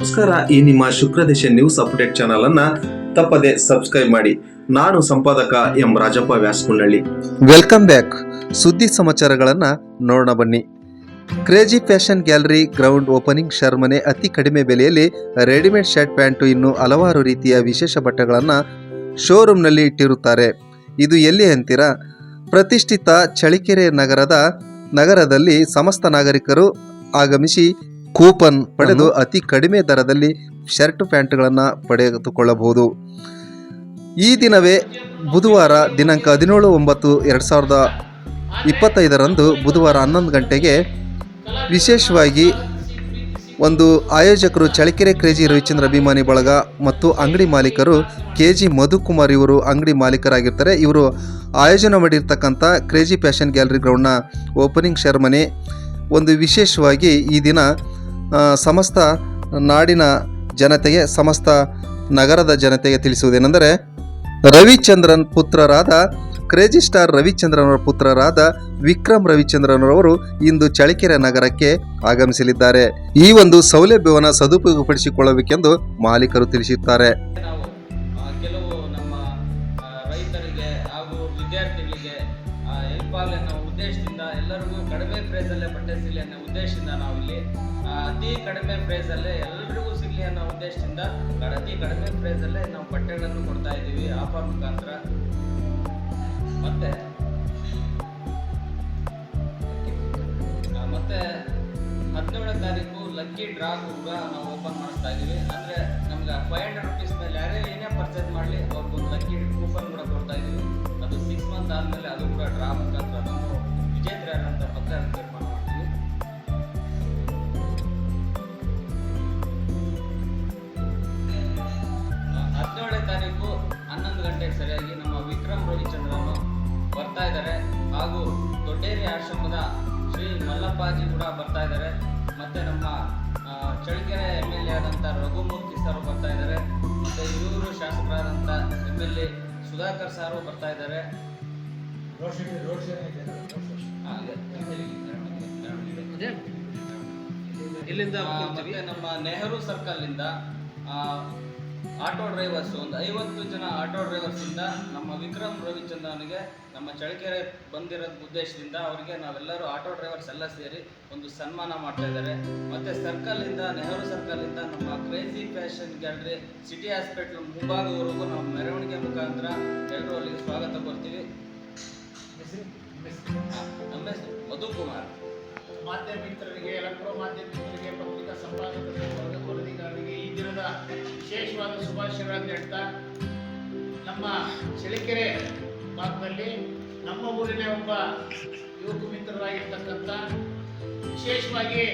ನಮಸ್ಕಾರ. ಈ ನಿಮ್ಮ ಶುಕ್ರದೇಶ ನ್ಯೂಸ್ ಅಪ್ಡೇಟ್ ಚಾನಲ್ ಅನ್ನ ತಪ್ಪದೆ ಸಬ್ಸ್ಕ್ರೈಬ್ ಮಾಡಿ. ನಾನು ಸಂಪಾದಕ M Rajappa Vyasakundalli welcome back. ಸುದ್ದಿ ಸಮಾಚಾರಗಳನ್ನ ನೋಡೋಣ ಬನ್ನಿ. Crazy fashion gallery ground opening ceremony ಅತಿ ಕಡಿಮೆ ಬೆಲೆಯಲ್ಲಿ ರೆಡಿಮೇಡ್ ಶರ್ಟ್ ಪ್ಯಾಂಟು ಇನ್ನು ಹಲವಾರು ರೀತಿಯ ವಿಶೇಷ ಬಟ್ಟೆಗಳನ್ನು ಶೋರೂಮ್ನಲ್ಲಿ ಇಟ್ಟಿರುತ್ತಾರೆ. ಇದು ಎಲ್ಲಿ ಅಂತೀರಾ? ಪ್ರತಿಷ್ಠಿತ ಚಳಿಕೆರೆ ನಗರದ ನಗರದಲ್ಲಿ ಸಮಸ್ತ ನಾಗರಿಕರು ಆಗಮಿಸಿ ಕೂಪನ್ ಪಡೆದು ಅತಿ ಕಡಿಮೆ ದರದಲ್ಲಿ ಶರ್ಟ್ ಪ್ಯಾಂಟ್ಗಳನ್ನು ಪಡೆದುಕೊಳ್ಳಬಹುದು. ಈ ದಿನವೇ ಬುಧವಾರ ದಿನಾಂಕ ಹದಿನೇಳು ಒಂಬತ್ತು ಎರಡು ಸಾವಿರದ ಇಪ್ಪತ್ತೈದರಂದು ಬುಧವಾರ ಹನ್ನೊಂದು ಗಂಟೆಗೆ ವಿಶೇಷವಾಗಿ ಒಂದು ಆಯೋಜಕರು ಚಳಿಕೆರೆ ಕ್ರೇಜಿ ರವಿಚಂದ್ರ ಅಭಿಮಾನಿ ಬಳಗ ಮತ್ತು ಅಂಗಡಿ ಮಾಲೀಕರು ಕೆ ಜಿ ಮಧುಕುಮಾರ್ ಇವರು ಅಂಗಡಿ ಮಾಲೀಕರಾಗಿರ್ತಾರೆ. ಇವರು ಆಯೋಜನೆ ಮಾಡಿರ್ತಕ್ಕಂಥ ಕ್ರೇಜಿ ಫ್ಯಾಷನ್ ಗ್ಯಾಲರಿ ಗ್ರೌಂಡ್ನ ಓಪನಿಂಗ್ ಶೆರ್ಮನಿ ಒಂದು ವಿಶೇಷವಾಗಿ ಈ ದಿನ ಸಮಸ್ತ ನಾಡಿನ ಜನತೆಗೆ, ಸಮಸ್ತ ನಗರದ ಜನತೆಗೆ ತಿಳಿಸುವುದೇನೆಂದರೆ, ರವಿಚಂದ್ರನ್ ಪುತ್ರರಾದ, ಕ್ರೇಜಿ ಸ್ಟಾರ್ ರವಿಚಂದ್ರನ್ ಅವರ ಪುತ್ರರಾದ ವಿಕ್ರಮ್ ರವಿಚಂದ್ರನವರು ಇಂದು ಚಳಿಕೆರೆ ನಗರಕ್ಕೆ ಆಗಮಿಸಲಿದ್ದಾರೆ. ಈ ಒಂದು ಸೌಲಭ್ಯವನ್ನು ಸದುಪಯೋಗಪಡಿಸಿಕೊಳ್ಳಬೇಕೆಂದು ಮಾಲೀಕರು ತಿಳಿಸುತ್ತಾರೆ ಉದ್ದೇಶದಿಂದ ನಾವು ಇಲ್ಲಿ ಅತಿ ಕಡಿಮೆ ಪ್ರೈಸಲ್ಲೇ ಎಲ್ರಿಗೂ ಸಿಗಲಿ ಅನ್ನೋ ಉದ್ದೇಶದಿಂದ ಅತಿ ಕಡಿಮೆ ಪ್ರೈಸಲ್ಲೇ ನಾವು ಬಟ್ಟೆಗಳನ್ನು ಕೊಡ್ತಾ ಇದ್ದೀವಿ ಆಫರ್ ಮುಖಾಂತರ. ಮತ್ತೆ? ಮತ್ತೆ ಹದಿನೇಳನೇ ತಾರೀಕು ಲಕ್ಕಿ ಡ್ರಾ ಕೂಡ ನಾವು ಓಪನ್ ಮಾಡಿಸ್ತಾ ಇದ್ದೀವಿ. ಅಂದ್ರೆ ನಮ್ಗೆ ಫೈವ್ ಹಂಡ್ರೆಡ್ ರುಪೀಸ್ ಮೇಲೆ ಯಾರೇ ಏನೇ ಪರ್ಚೇಸ್ ಮಾಡಲಿ ಅವ್ರಿಗೆ ಒಂದು ಲಕ್ಕಿ ಕೂಪನ್ ಕೂಡ ಕೊಡ್ತಾ ಇದ್ದೀವಿ. ಅದು ಸಿಕ್ಸ್ ಮಂತ್ ಆದಮೇಲೆ ಅದು ಕೂಡ ಡ್ರಾ ಹಾಗೂ ದೊಡ್ಡೇರಿ ಆಶ್ರಮದ ಶ್ರೀ ಮಲ್ಲಪ್ಪಾಜಿ ಕೂಡ ಬರ್ತಾ ಇದ್ದಾರೆ. ಮತ್ತು ನಮ್ಮ ಚಳ್ಳಕೆರೆ ಎಂ ಎಲ್ ಎ ಆದಂಥ ರಘುಮೂರ್ತಿ ಸಾರು ಬರ್ತಾ ಇದ್ದಾರೆ. ಮತ್ತು ಇವರು ಶಾಸಕರಾದಂಥ M L A Sudhakar sir ಬರ್ತಾ ಇದ್ದಾರೆ. ಇಲ್ಲಿಂದ. ಮತ್ತೆ ನಮ್ಮ ನೆಹರು ಸರ್ಕಲ್ ಇಂದ ಆ, ಆಟೋ ಡ್ರೈವರ್ಸ್ ಒಂದು ಐವತ್ತು ಜನ ಆಟೋ ಡ್ರೈವರ್ಸ್ ಇಂದ ನಮ್ಮ ವಿಕ್ರಮ್ ರವಿಚಂದ್ರನಿಗೆ ನಮ್ಮ ಚಳಕೆರೆ ಬಂದಿರೋ ಉದ್ದೇಶದಿಂದ ಅವರಿಗೆ ನಾವೆಲ್ಲರೂ ಆಟೋ ಡ್ರೈವರ್ಸ್ ಎಲ್ಲ ಸೇರಿ ಒಂದು ಸನ್ಮಾನ ಮಾಡ್ತಾ ಇದ್ದಾರೆ. ಮತ್ತೆ ಸರ್ಕಲ್ ಇಂದ ನೆಹರು ಸರ್ಕಲ್ ಇಂದ ನಮ್ಮ crazy fashion gallery city hospital ಮುಂಭಾಗವರೆಗೂ ನಾವು ಮೆರವಣಿಗೆ ಮುಖಾಂತರ ಎಲ್ಲರೂ ಅಲ್ಲಿಗೆ ಸ್ವಾಗತ ಕೊಡ್ತೀವಿ ಆ, ನಮ್ಮ ಹೆಸರು ಮಧುಕುಮಾರ್. ಮಾಧ್ಯಮ ಮಿತ್ರರಿಗೆ ಎಲೆಕ್ಟ್ರೋ ಮಾಧ್ಯಮ ವಿಶೇಷವಾದ ಶುಭಾಶಯಗಳನ್ನು ಹೇಳ್ತಾ, ನಮ್ಮ ಚಳಿಕೆರೆ ಭಾಗದಲ್ಲಿ ನಮ್ಮ ಊರಿನ ಒಬ್ಬ ಯುವಕ ಮಿತ್ರರಾಗಿರ್ತಕ್ಕಂಥ, ವಿಶೇಷವಾಗಿ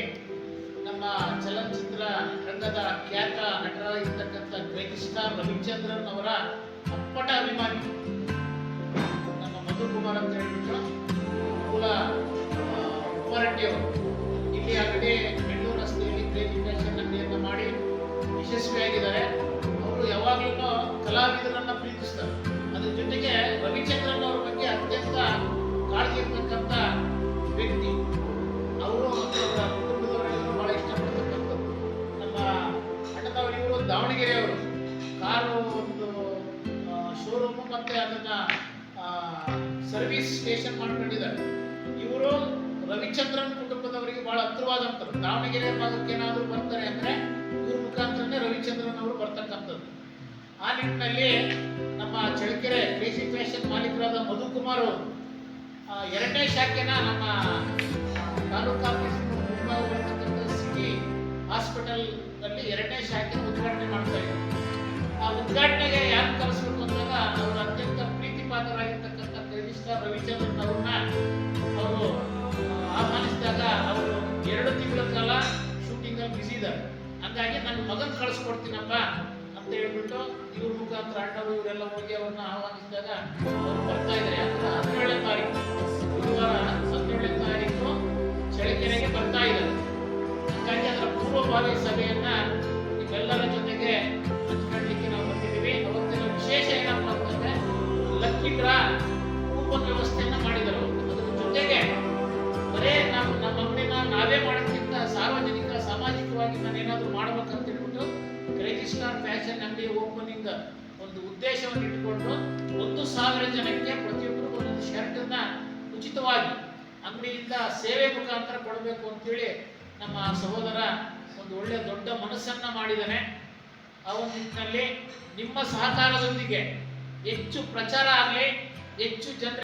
ನಮ್ಮ ಚಲನಚಿತ್ರ ರಂಗದ ಖ್ಯಾತ ನಟರಾಗಿರ್ತಕ್ಕಂಥ ಸ್ಟಾರ್ ರವಿಚಂದ್ರನ್ ಅವರ ಅಪ್ಪಟ ಅಭಿಮಾನಿ. ಯಶಸ್ವಿಯಾಗಿದ್ದಾರೆ ಅವರು ಯಾವಾಗಲೂ ಕಲಾವಿದರನ್ನ ಪ್ರೀತಿಸ್ತಾರೆ. ಅದ್ರ ಜೊತೆಗೆ ರವಿಚಂದ್ರನ್ ಅವ್ರ ಬಗ್ಗೆ ಅತ್ಯಂತ ಕಾಳಜಿ ಇರ್ತಕ್ಕಂಥ ವ್ಯಕ್ತಿ. ಅವರು ಕುಟುಂಬದವರೆಲ್ಲರೂ ಬಹಳ ಇಷ್ಟಪಡ್ತಕ್ಕಂಥದ್ದು ನಮ್ಮ ಅಣ್ಣನವರು ಇವರು ದಾವಣಗೆರೆಯವರು. ಕಾರು ಒಂದು ಶೋರೂಮು ಮತ್ತೆ ಅದನ್ನ ಸರ್ವಿಸ್ ಸ್ಟೇಷನ್ ಮಾಡ್ಕೊಂಡಿದ್ದಾರೆ. ಇವರು ರವಿಚಂದ್ರನ್ ಕುಟುಂಬದವರಿಗೆ ಬಹಳ ಹತ್ರವಾದಂಥದ್ದು ದಾವಣಗೆರೆ ಭಾಗಕ್ಕೆ ಏನಾದರೂ ಬರ್ತಾರೆ ಅಂದ್ರೆ ಮುಖಾಂತರನೇ ರವಿಚಂದ್ರನ್ ಅವರು ಬರ್ತಕ್ಕಂಥದ್ದು. ಆ ನಿಟ್ಟಿನಲ್ಲಿ ನಮ್ಮ ಚಳ್ಳಕೆರೆ ಕ್ರೇಜಿ ಫ್ಯಾಷನ್ ಮಾಲೀಕರಾದ ಮಧುಕುಮಾರ್ ಅವರು ಎರಡನೇ ಶಾಖೆನ ನಮ್ಮ ತಾಲೂಕು ಆಫೀಸ್ ಸಿಟಿ ಹಾಸ್ಪಿಟಲ್ನಲ್ಲಿ ಎರಡನೇ ಶಾಖೆ ಉದ್ಘಾಟನೆ ಮಾಡ್ತಾ ಇದ್ದಾರೆ. ಆ ಉದ್ಘಾಟನೆಗೆ ಯಾರು ಕಲಿಸ್ಬೇಕು ಅಂದಾಗ ಅವರು ಅತ್ಯಂತ ಪ್ರೀತಿ ಪಾತ್ರರಾಗಿರ್ತಕ್ಕಂಥ ಕ್ರೇಜಿಸ್ಟಾರ್ ರವಿಚಂದ್ರನ್ ಅವ್ರನ್ನ ಅವರು ಆಹ್ವಾನಿಸಿದಾಗ ಅವರು ಎರಡು ತಿಂಗಳ ಕಾಲ ಶೂಟಿಂಗ್ ಅಲ್ಲಿ ಬಿಸಿ ಇದ್ದಾರೆ. ಹಂಗಾಗಿ ನನ್ನ ಮಗನ್ ಕಳಿಸ್ಕೊಡ್ತೀನಪ್ಪ ಅಂತ ಹೇಳ್ಬಿಟ್ಟು ಇವ್ರ ಮುಖಾಂತರ ಅಣ್ಣವರು ಇವರೆಲ್ಲ ಹೋಗಿ ಅವ್ರನ್ನ ಆಹ್ವಾನಿಸಿದಾಗ ಅವ್ರು ಬರ್ತಾ ಇದ್ದಾರೆ. ಅಂದ್ರೆ ಹದಿನೇಳನೇ ತಾರೀಕು. ಬುಧವಾರ ಹದಿನೇಳನೇ ತಾರೀಕು. ಚಳಿಕೆರೆಗೆ ಬರ್ತಾ ಇದ್ದಾರೆ. ಹಾಗಾಗಿ ಅದರ ಪೂರ್ವಭಾವಿ ಸಭೆಯನ್ನ ಅಂಗಡಿ ಓಪನಿಂಗ್ ಒಂದು ಉದ್ದೇಶವನ್ನು ಇಟ್ಟುಕೊಂಡು ಒಂದು ಸಾವಿರ ಜನಕ್ಕೆ ಪ್ರತಿಯೊಬ್ಬರು ಒಂದೊಂದು ಶರ್ಟನ್ನ ಉಚಿತವಾಗಿ ಅಂಗಡಿಯಿಂದ ಸೇವೆ ಮುಖಾಂತರ ಕೊಡಬೇಕು ಅಂತೇಳಿ ನಮ್ಮ ಸಹೋದರ ಒಂದು ಒಳ್ಳೆ ದೊಡ್ಡ ಮನಸ್ಸನ್ನ ಮಾಡಿದ್ದಾನೆ. ಆ ಒಂದು ನಿಟ್ಟಿನಲ್ಲಿ ನಿಮ್ಮ ಸಹಕಾರದೊಂದಿಗೆ ಹೆಚ್ಚು ಪ್ರಚಾರ ಆಗಲಿ, ಹೆಚ್ಚು ಜನರ